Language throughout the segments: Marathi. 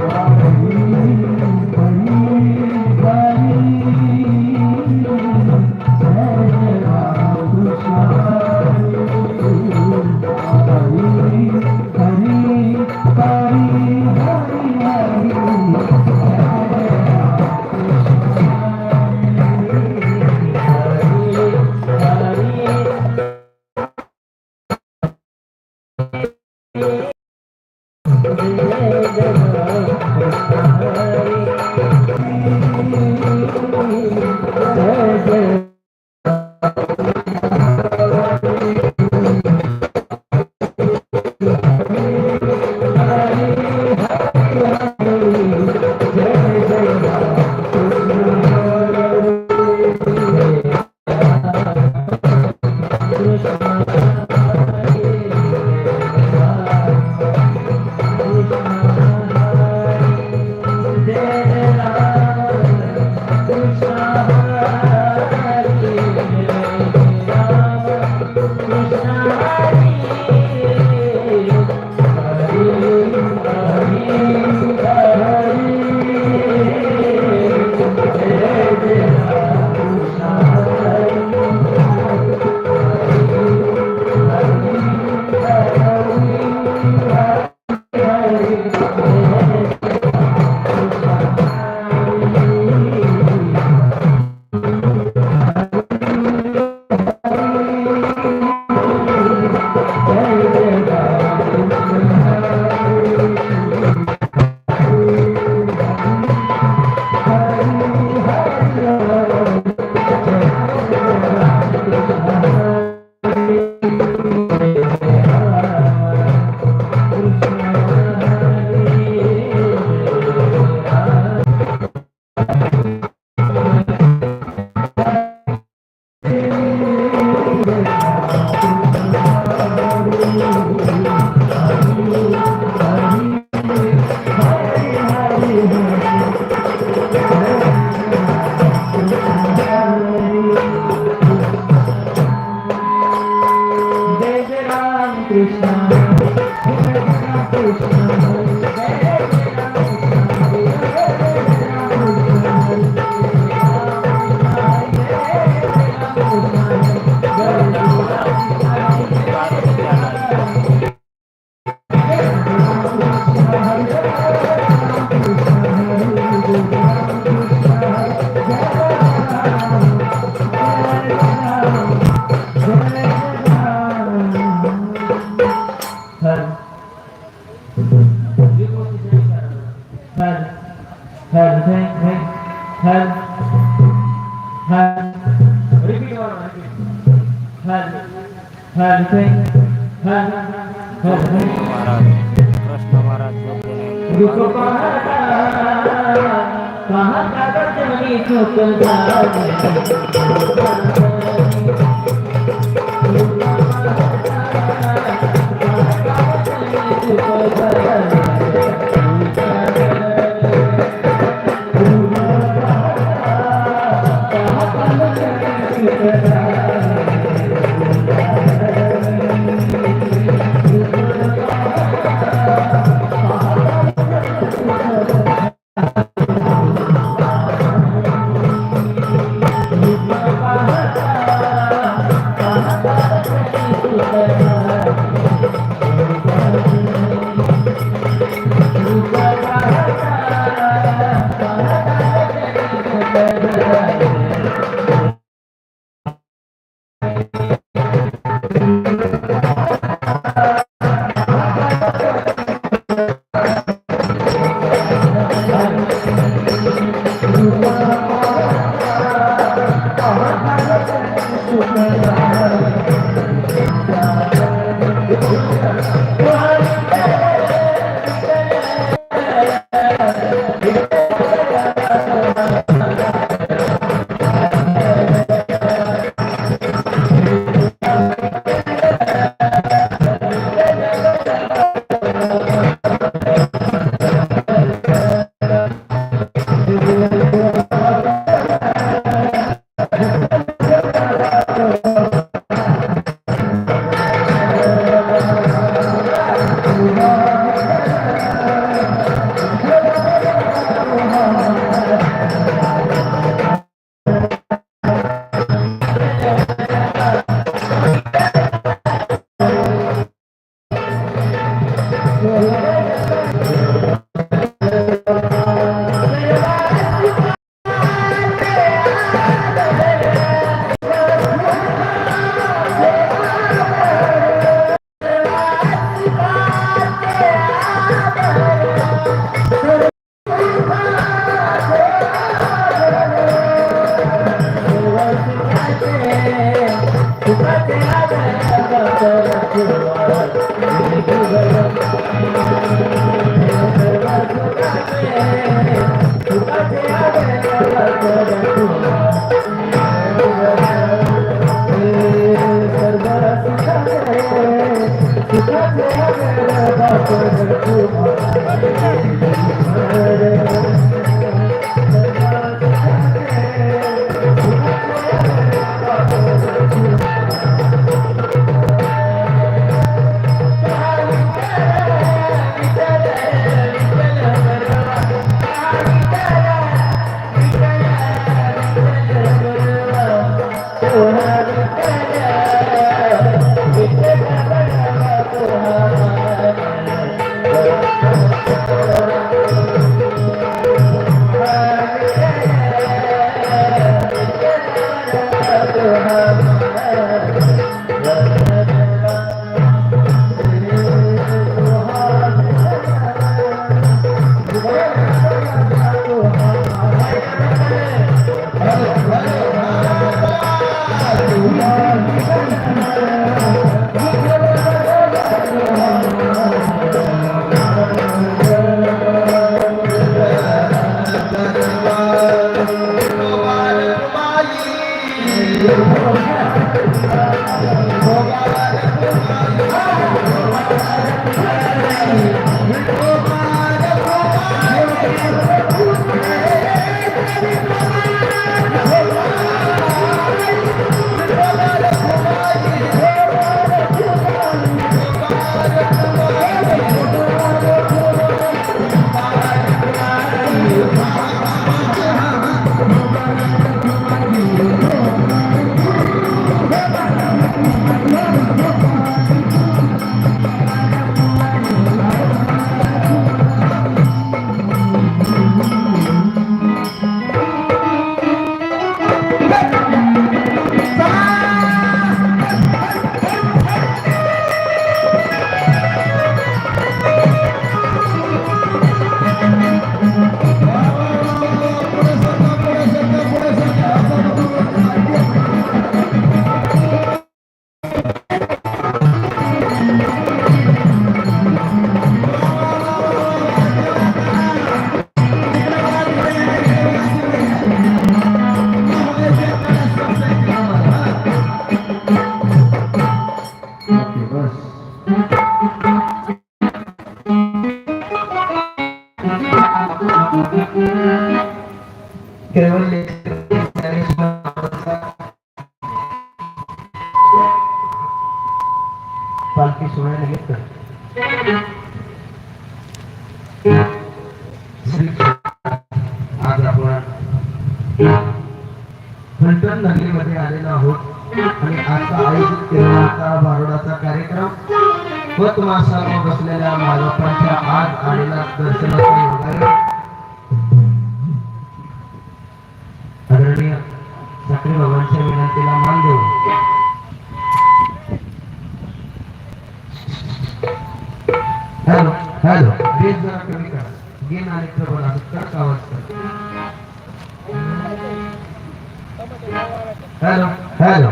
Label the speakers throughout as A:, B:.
A: Thank you. Yeah. هل
B: هل هل هل هل Thank you. Thank you. Phaltan नगरीमध्ये आलेलो आहोत. आणि आजचा आयोजित केलेला बारोडाचा कार्यक्रम व तुम्हा बसलेल्या मालकांच्या आज आलेला दर्शनाचा आदरणीय ठाकरे बाबांच्या विनंतीला मान देऊ हॅलो हॅलो बेस जरा कमी करा. गेन आणि ट्रबल असं कडक आवाज करा हॅलो हॅलो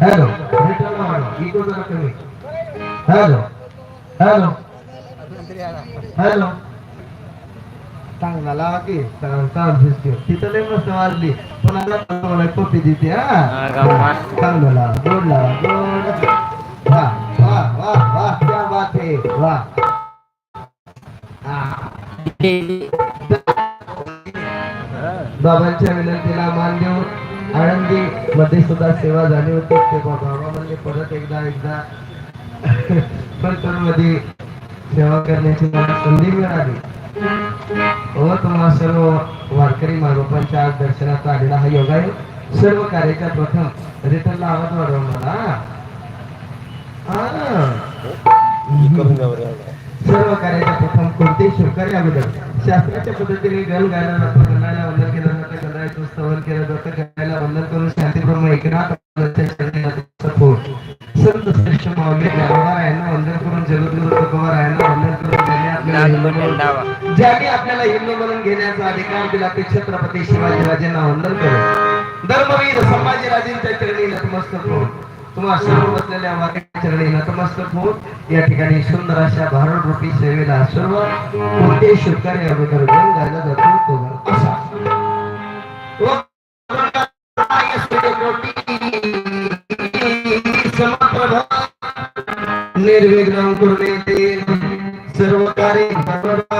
B: हॅलो रिटर्न वाढव इको जरा कमी हॅलो हॅलो हॅलो चांगला लावा की चांगला तिथं लय मस्त वाजली पण आता मला कॉपी देते हा
A: हा, गप्पा.
B: चांगलं लावा गोड लावा गोड वा वा वा वा क्या बात है वा हा. बाबांच्या विनंतीला मान देऊन आळंदी मध्ये सुद्धा सेवा झाली होती. ते बाबा म्हणजे परत एकदा एकदा. मध्ये सेवा करण्याची संधी मिळाली. व तुम्हा सर्व वारकरी मारोपांच्या आज दर्शनाचा आलेला हा योग आहे. सर्व कार्याच्या प्रथम रिटर्नला आवाज वाढवा मला हा. सर्व कार्याच्या प्रथम कोणतेही शुभकार्य अगोदर शास्त्राच्या पद्धतीने गण गायला गणाला वंदन केलं जातं गणाला वंदन करून शांतीब्रह्म एकनाथ संत श्रेष्ठ माऊली ज्ञानोबारायांना वंदन करून जगद्गुरु तुकोबारायांना वंदन करून ज्यांनी आपल्याला हिंदू म्हणून घेण्याचा अधिकार दिला ते छत्रपती शिवाजीराजेंना वंदन करून. धर्मवीर संभाजीराजेंच्या चरणी नतमस्तक होऊन तुम्हा सर्व बसलेल्या वाक्या चरणी नतमस्तक होऊन या ठिकाणी सुंदर अशा भारत रूपी सेवेला सर्व कोणते शुभकार्य अगोदर गायला जातो तो निर्विघ्न कुर्ते सर्व कार्य सर्वदा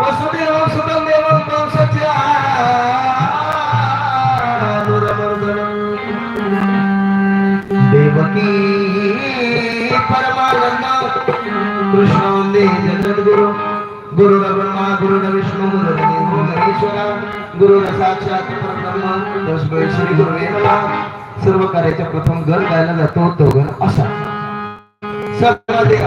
B: वसुदेव सुतम देवं कंसच्या देवकी परमानंद कृष्ण वंदे जगद्गुरु गुरु ब्रह्मा गुरु गुरु महेश्वरा गुरु साक्षात परब्रह्म तस्मै श्री गुरुवे नमः सर्व कार्याचा प्रथम गण गायला जातो तो गण असा. सत्पदे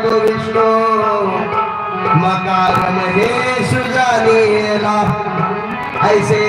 B: तो विष्णू मकार महेश जानीला ऐसे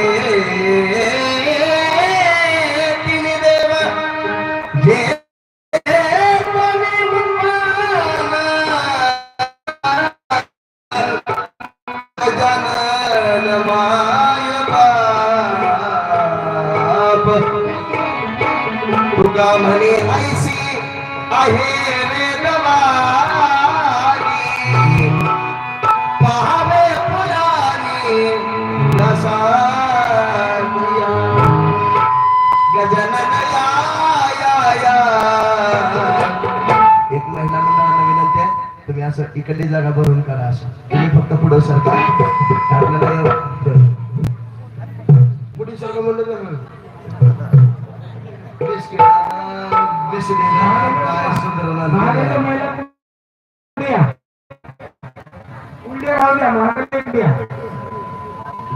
B: इकडली जागा भरून करा असं. तुम्ही फक्त पुढे सरका. आपल्याला पुढे सरका म्हणलं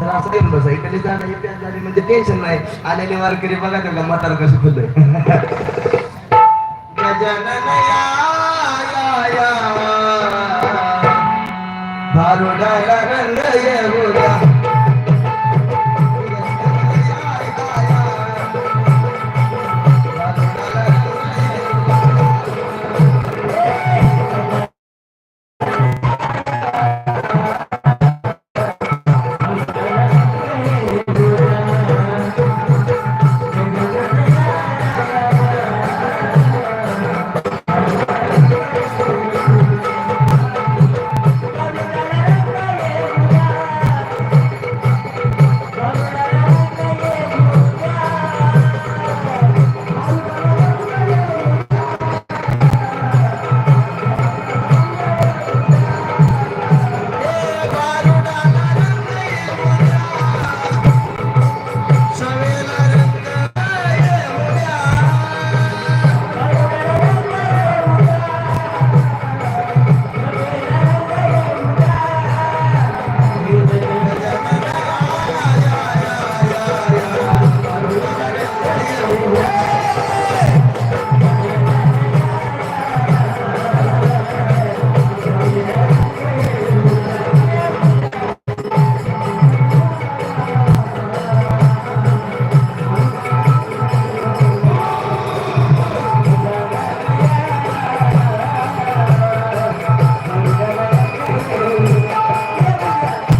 B: तर असं बसा. इकडे झाली म्हणजे टेन्शन नाही. आलेले वारकरी बघा का म्हातार कसं खुललंय. गजानन या. பாருடலகங்கையுதா